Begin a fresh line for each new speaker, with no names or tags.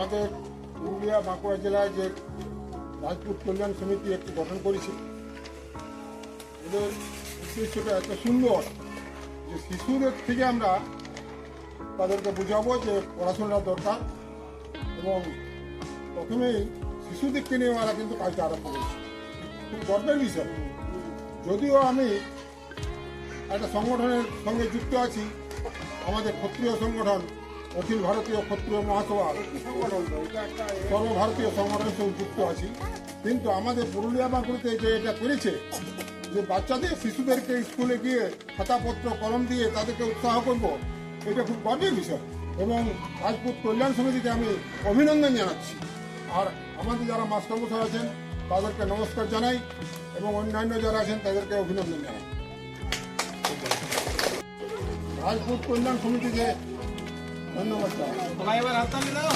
আমাদের পুরুলিয়া বাঁকুড়া জেলায় যে রাজপুত কল্যাণ সমিতি একটি গঠন করেছে, এদের উদ্দেশ্যটা এত সুন্দর যে শিশুদের থেকে আমরা তাদেরকে বুঝাবো যে পড়াশোনা দরকার এবং প্রথমেই শিশুদেরকে নিয়ে ওরা কিন্তু কাজটা আরম্ভ করেছে। খুব গর্বের বিষয়। যদিও আমি একটা সংগঠনের সঙ্গে যুক্ত আছি, আমাদের ক্ষত্রিয় সংগঠন অখিল ভারতীয় ক্ষত্রিয় মহাসভা। সর্বভারতীয় সংগঠনের সঙ্গে যুক্ত আছি। কিন্তু আমাদের পুরুলিয়া বাঁকুড়াতে যে এটা করেছে, যে বাচ্চাদের, শিশুদেরকে স্কুলে গিয়ে খাতাপত্র, কলম দিয়ে তাদেরকে উৎসাহ করব, এটা খুব গর্বের বিষয়। এবং রাজপুত কল্যাণ সমিতিকে আমি অভিনন্দন জানাচ্ছি। আর আমাদের যারা মাস্টারমশাই আছেন, তাদেরকে নমস্কার জানাই এবং অন্যান্য যারা আছেন, তাদেরকে অভিনন্দন জানাই। রাজপুত কল্যাণ সমিতিকে ধন্যবাদ
তোমায় এবার হাততালি দাও।